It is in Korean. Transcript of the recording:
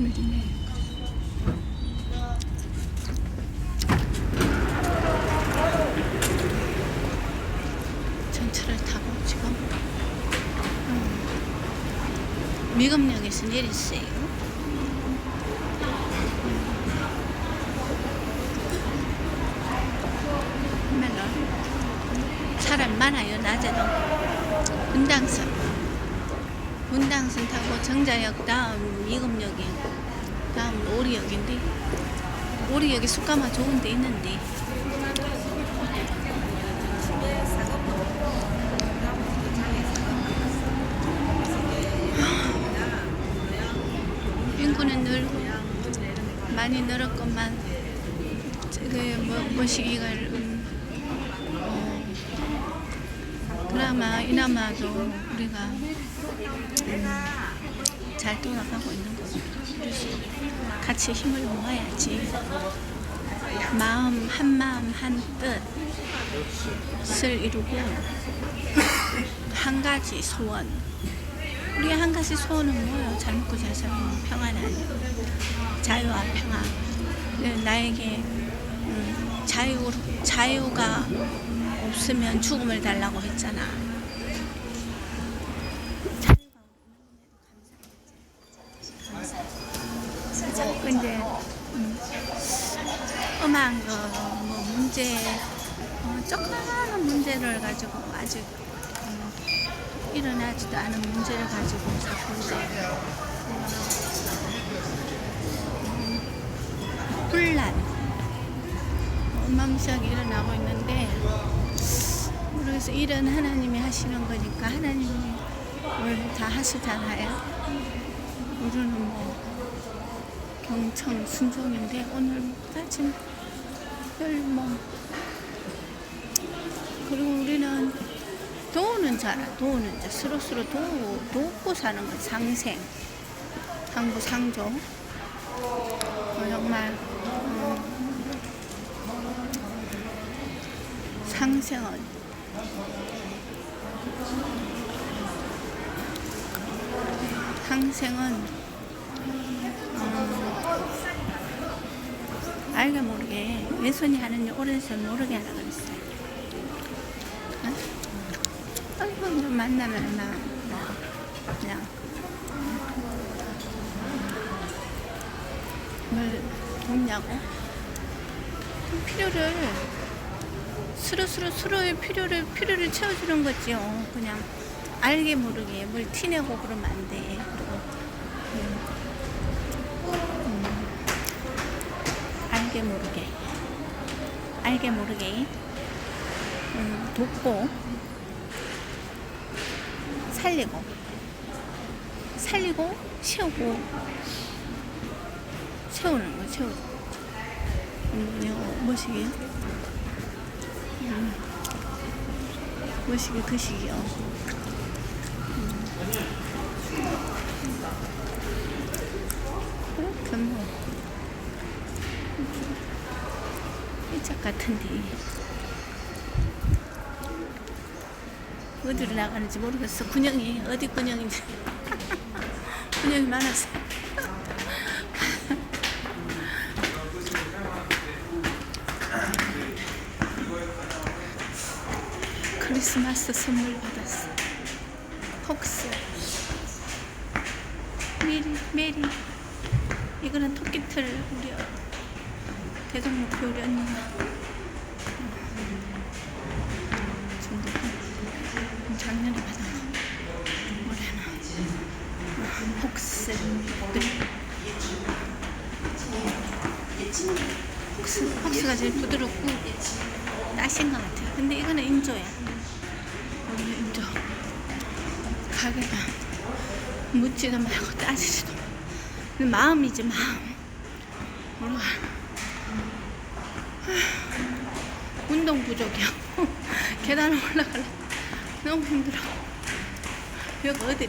오늘이네. 전철을 타고 지금? 음, 미금역에서 내렸어요. 정말로 사람 많아요 낮에도. 분당선 분당선 타고 정자역 다음 미금역이 다음 오리역인데 오리역에 숙가마 좋은 데 있는데. 인구는 늘고 많이 늘었건만 그 뭐 뭐시기가 음, 어, 그나마 이나마도 우리가 음, 잘 돌아가고 있는 거죠. 같이 힘을 모아야지. 마음 한 마음 한 뜻을 이루고 한 가지 소원. 우리 한 가지 소원은 뭐예요? 잘 먹고 잘 살면 평안한 자유와 평안 네, 나에게 음, 자유 자유가 없으면 죽음을 달라고 했잖아. 근데 음, 음악 그뭐 문제 어, 조그마한 문제를 가지고 아직 음, 일어나지도 않은 문제를 가지고 자꾸 이제 음, 혼란 엉망시하게 일어나고 있는데 그래서 일은 하나님이 하시는 거니까 하나님이 뭘다 하시잖아요. 우리는 뭐 경청 순종인데 오늘까지 별뭐 그리고 우리는 도우는 자라 도우는 자 서로 도우 돕고 사는 거 상생 상부 상조 어, 정말 음, 상생은 상생은 음, 알게 모르게 왼손이 하는 일 오른손 모르게 하라 그랬어요. 응? 아이고 좀 만나면 나 그냥 뭘 돕냐고 필요를 스스로 스스로의 필요를 필요를 채워주는 거지요. 그냥 알게 모르게 뭘 티내고 그러면 안 돼. 그리고 음, 음, 알게 모르게. 알게 모르게. 음, 돕고 살리고. 살리고 세우고. 세우는 거 세우고. 음, 이거 뭐시기 음, 뭐시기 그 시기요. 그렇게 뭐 이짝 같은데. 어디로 나가는지 모르겠어. 군영이 어디 군영인지. 군영이 많아서 크리스마스 선물 받았어 폭스. 메리 메리. 이거는 토끼털 우리 대동목표 우리 언니가 작년에 거. 올해는. 폭스. 폭스 폭스가 제일 부드럽고 따신 것 같아요. 근데 이거는 인조야 가게가 묻지도 말고 따지지도 근데 마음이지 마음. 몰라 운동 부족이야. 계단을 올라가려 너무 힘들어. 여기 어디래